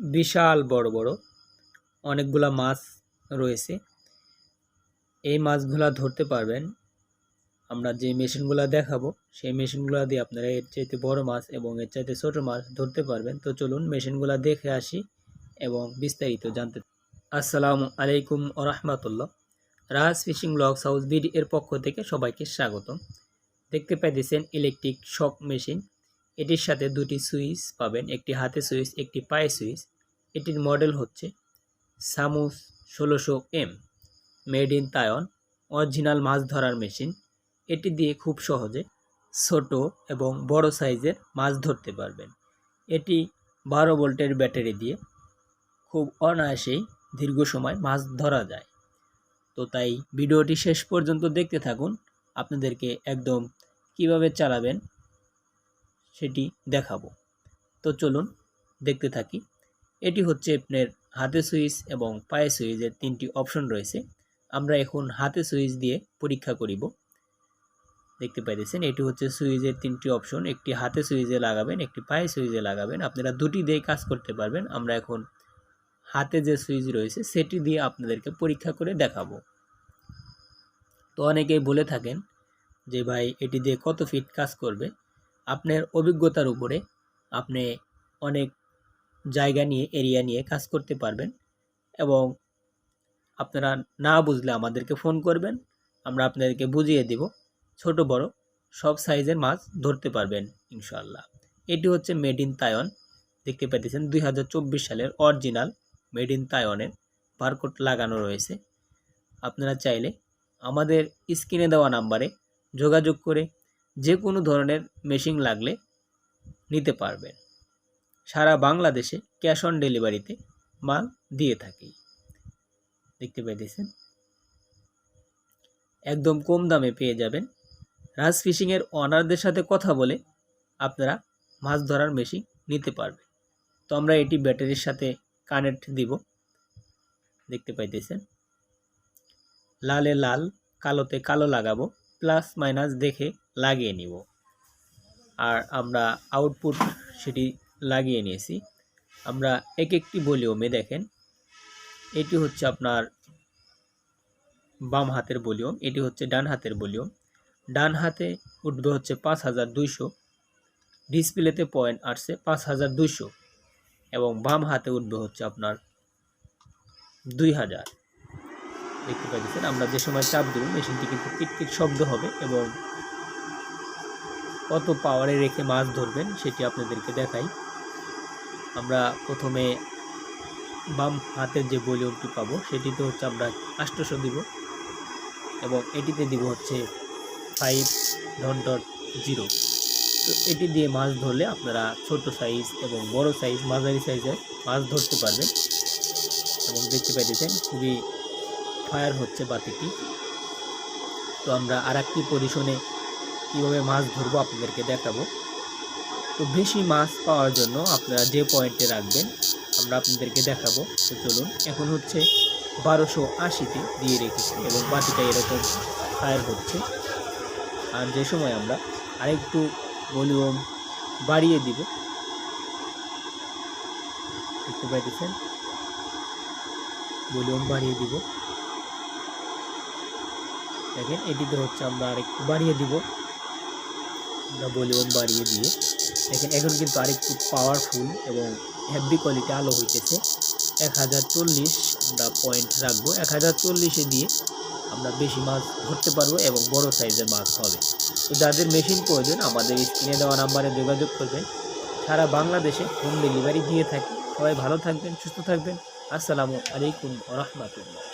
বিশাল বড় বড় অনেকগুলা মাছ রয়েছে। এই মাছগুলা ধরতে পারবেন। আমরা যে মেশিনগুলো দেখাবো, সেই মেশিনগুলো দিয়ে আপনারা এর চাইতে বড় মাছ এবং এর চাইতে ছোট মাছ ধরতে পারবেন। তো চলুন মেশিনগুলো দেখে আসি এবং বিস্তারিত জানতে। আসসালামু আলাইকুম রহমতুল্লাহ। Raj fishing blog house BD এর পক্ষ থেকে সবাইকে স্বাগতম। দেখতে পাইতেছেন ইলেকট্রিক শক মেশিন। এটির সাথে দুটি সুইচ পাবেন, একটি হাতে সুইচ, একটি পায়ে সুইচ। এটির মডেল হচ্ছে সামুস ষোলোশো M, made in Taiwan original মাছ ধরার মেশিন। এটি দিয়ে খুব সহজে ছোট এবং বড় সাইজের মাছ ধরতে পারবেন। এটি বারো ভোল্টের ব্যাটারি দিয়ে খুব অনায়াসেই দীর্ঘ সময় মাছ ধরা যায়। তো তাই ভিডিওটি শেষ পর্যন্ত দেখতে থাকুন। আপনাদেরকে একদম কীভাবে চালাবেন সেটি দেখাবো। তো চলুন দেখতে থাকি। এটি হচ্ছে আপনার হাতে সুইচ এবং পায়ে সুইচের তিনটি অপশন রয়েছে। আমরা এখন হাতে সুইচ দিয়ে পরীক্ষা করিব। দেখতে পাইতেছেন, এটি হচ্ছে সুইচের তিনটি অপশন। একটি হাতে সুইচে লাগাবেন, একটি পায়ে সুইচে লাগাবেন। আপনারা দুটি দিয়ে কাজ করতে পারবেন। আমরা এখন হাতে যে সুইচ রয়েছে, সেটি দিয়ে আপনাদেরকে পরীক্ষা করে দেখাবো। তো অনেকেই বলে থাকেন যে, ভাই, এটি দিয়ে কত ফিট কাজ করবে? আপনার অভিজ্ঞতার উপরে আপনি অনেক জায়গা নিয়ে, এরিয়া নিয়ে কাজ করতে পারবেন এবং আপনারা না বুঝলে আমাদেরকে ফোন করবেন, আমরা আপনাদেরকে বুঝিয়ে দেব। ছোট, বড়, সব সাইজের মাছ ধরতে পারবেন ইনশাল্লাহ এটি হচ্ছে মেড ইন তায়ন দেখতে পাইতেছেন দুই সালের অরিজিনাল মেড ইন তায়নের বারকোড লাগানো রয়েছে। আপনারা চাইলে আমাদের স্ক্রিনে দেওয়া নাম্বারে যোগাযোগ করে যে কোনো ধরনের মেশিন লাগলে নিতে পারবেন। সারা বাংলাদেশে ক্যাশ অন ডেলিভারিতে মাল দিয়ে থাকি। দেখতে পাইতেছেন? একদম কম দামে পেয়ে যাবেন। রাজ ফিশিংয়ের অনারদের সাথে কথা বলে আপনারা মাছ ধরার মেশিন নিতে পারবেন। তো আমরা এটি ব্যাটারির সাথে কানেক্ট দিব। দেখতে পাইতেছেন? লালে লাল, কালোতে কালো লাগাবো, প্লাস মাইনাস দেখে লাগিয়ে নিব। আর আমরা আউটপুট সেটি লাগিয়ে নিয়েছি। আমরা এক একটি ভলিউমে দেখেন। এটি হচ্ছে আপনার বাম হাতের ভলিউম এটি হচ্ছে ডান হাতের ভলিউম ডান হাতে উঠবে হচ্ছে পাঁচ হাজার দুইশো, ডিসপ্লেতে পয়েন্ট আসছে পাঁচ হাজার দুইশো এবং বাম হাতে উঠবে হচ্ছে আপনার দুই হাজার। দেখতে পাচ্ছেন, আমরা যে সময় চাপ দেব, মেশিনটি কিন্তু কিটকিট শব্দ হবে এবং কত পাওয়ারে রেখে মাছ ধরবেন, সেটি আপনাদেরকে দেখাই। আমরা প্রথমে বাম হাতের যে ভলিউমটি পাবো, সেটিতে হচ্ছে আমরা আষ্টশো দিব এবং এটিতে দিব হচ্ছে ফাইভ ডট ডট জিরো তো এটি দিয়ে মাছ ধরলে আপনারা ছোট সাইজ এবং বড় সাইজ মাঝারি সাইজের মাছ ধরতে পারবেন। এবং দেখতে পাইতেছেন খুবই ফায়ার হচ্ছে বাতিটি। তো আমরা আর একটি পজিশনে কীভাবে মাছ ধরবো আপনাদেরকে দেখাবো। তো বেশি মাছ পাওয়ার জন্য আপনারা যে পয়েন্টে রাখবেন, আমরা আপনাদেরকে দেখাবো। তো চলুন, এখন হচ্ছে বারোশো আশিতে দিয়ে রেখেছি এবং বাতিটা এরকম ফায়ার হচ্ছে। আর যে সময় আমরা আরেকটু ভলিউম বাড়িয়ে দিব। দেখতে পাইতেছেন? ভলিউম বাড়িয়ে দিব। দেখেন, এটিতে হচ্ছে আমরা আরেকটু বাড়িয়ে দিব। আমরা ভলিউম বাড়িয়ে দিয়ে দেখেন এখন কিন্তু আরেকটু পাওয়ারফুল এবং হেভি কোয়ালিটি আলো হইতেছে। এক হাজার চল্লিশ আমরা পয়েন্ট রাখব। এক হাজার চল্লিশে দিয়ে আমরা বেশি মাছ ধরতে পারব এবং বড় সাইজের মাছ হবে। তো যাদের মেশিন প্রয়োজন, আমাদের স্ক্রিনে দেওয়া নাম্বারে যোগাযোগ করবেন। সারা বাংলাদেশে হোম ডেলিভারি দিয়ে থাকি। সবাই ভালো থাকবেন, সুস্থ থাকবেন। আসসালামু আলাইকুম রহমতুল্লাহ।